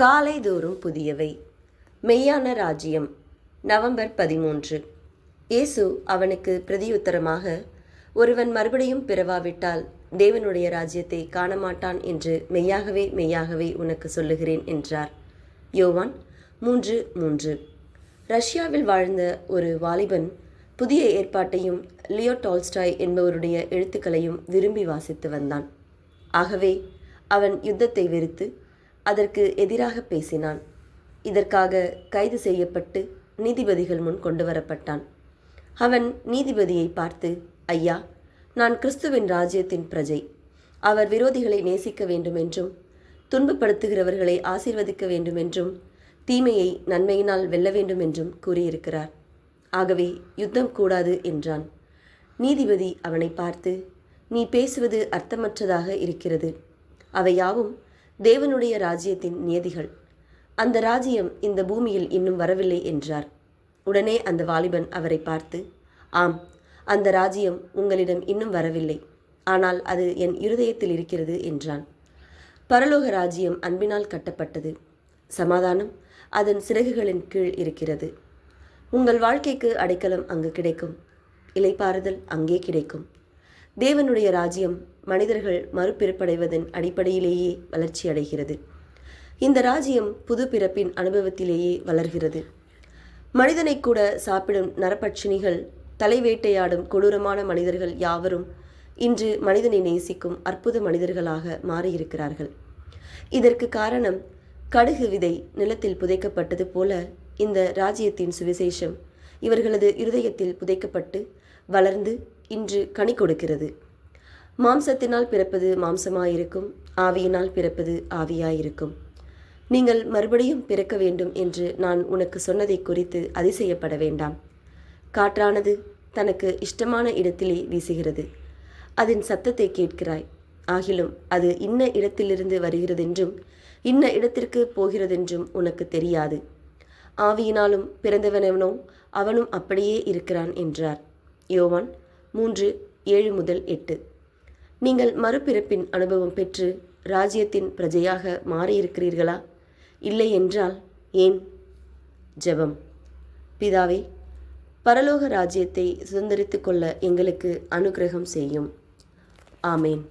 காலை தோறும் புதியவை. மெய்யான ராஜ்யம். நவம்பர் பதிமூன்று. இயேசு அவனுக்கு பிரதியுத்தரமாக ஒருவன் மறுபடியும் பிறவாவிட்டால் தேவனுடைய ராஜ்யத்தை காணமாட்டான் என்று மெய்யாகவே மெய்யாகவே உனக்கு சொல்லுகிறேன் என்றார். யோவான் மூன்று மூன்று. ரஷ்யாவில் வாழ்ந்த ஒரு வாலிபன் புதிய ஏற்பாட்டையும் லியோ டால்ஸ்டாய் என்பவருடைய எழுத்துக்களையும் விரும்பி வாசித்து வந்தான். ஆகவே அவன் யுத்தத்தை வெறுத்து அதற்கு எதிராக பேசினான். இதற்காக கைது செய்யப்பட்டு நீதிபதிகள் முன் கொண்டு வரப்பட்டான் அவன் நீதிபதியை பார்த்து ஐயா நான் கிறிஸ்துவின் ராஜ்யத்தின் பிரஜை. அவர் விரோதிகளை நேசிக்க வேண்டுமென்றும் துன்பப்படுத்துகிறவர்களை ஆசீர்வதிக்க வேண்டுமென்றும் தீமையை நன்மையினால் வெல்ல வேண்டுமென்றும் கூறியிருக்கிறார். ஆகவே யுத்தம் கூடாது என்றான். நீதிபதி அவனை பார்த்து நீ பேசுவது அர்த்தமற்றதாக இருக்கிறது. அவையாவும் தேவனுடைய ராஜ்யத்தின் நியதிகள். அந்த ராஜ்யம் இந்த பூமியில் இன்னும் வரவில்லை என்றார். உடனே அந்த வாலிபன் அவரை பார்த்து ஆம் அந்த ராஜ்யம் உங்களிடம் இன்னும் வரவில்லை. ஆனால் அது என் இருதயத்தில் இருக்கிறது என்றான். பரலோக ராஜ்யம் அன்பினால் கட்டப்பட்டது. சமாதானம் அதன் சிறகுகளின் கீழ் இருக்கிறது. உங்கள் வாழ்க்கைக்கு அடைக்கலம் அங்கு கிடைக்கும். இலைப்பாறுதல் அங்கே கிடைக்கும். தேவனுடைய ராஜ்யம் மனிதர்கள் மறுபிறப்படைவதன் அடிப்படையிலேயே வளர்ச்சி அடைகிறது. இந்த ராஜ்யம் புது பிறப்பின் அனுபவத்திலேயே வளர்கிறது. மனிதனை கூட சாப்பிடும் நரப்பட்சினிகள் தலைவேட்டையாடும் கொடூரமான மனிதர்கள் யாவரும் இன்று மனிதனை நேசிக்கும் அற்புத மனிதர்களாக மாறியிருக்கிறார்கள். இதற்கு காரணம் கடுகு விதை நிலத்தில் புதைக்கப்பட்டது போல இந்த ராஜ்யத்தின் சுவிசேஷம் இவர்களது இருதயத்தில் புதைக்கப்பட்டு வளர்ந்து இன்று கனி கொடுக்கிறது. மாம்சத்தினால் பிறப்பது மாம்சமாயிருக்கும் ஆவியினால் பிறப்பது ஆவியாயிருக்கும். நீங்கள் மறுபடியும் பிறக்க வேண்டும் என்று நான் உனக்கு சொன்னதை குறித்து அதிசயப்பட வேண்டாம். காற்றானது தனக்கு இஷ்டமான இடத்திலே வீசுகிறது. அதன் சத்தத்தை கேட்கிறாய். ஆகிலும் அது இன்ன இடத்திலிருந்து வருகிறதென்றும் இன்ன இடத்திற்கு போகிறதென்றும் உனக்கு தெரியாது. ஆவியினாலும் பிறந்தவனவனோ அவனும் அப்படியே இருக்கிறான் என்றார். யோவான் மூன்று ஏழு முதல் எட்டு. நீங்கள் மறுபிறப்பின் அனுபவம் பெற்று ராஜ்யத்தின் பிரஜையாக மாறியிருக்கிறீர்களா? இல்லை என்றால் ஏன்? ஜெபம். பிதாவே பரலோக ராஜ்யத்தை சுதந்திரித்து கொள்ள எங்களுக்கு அனுகிரகம் செய்யும். ஆமேன்.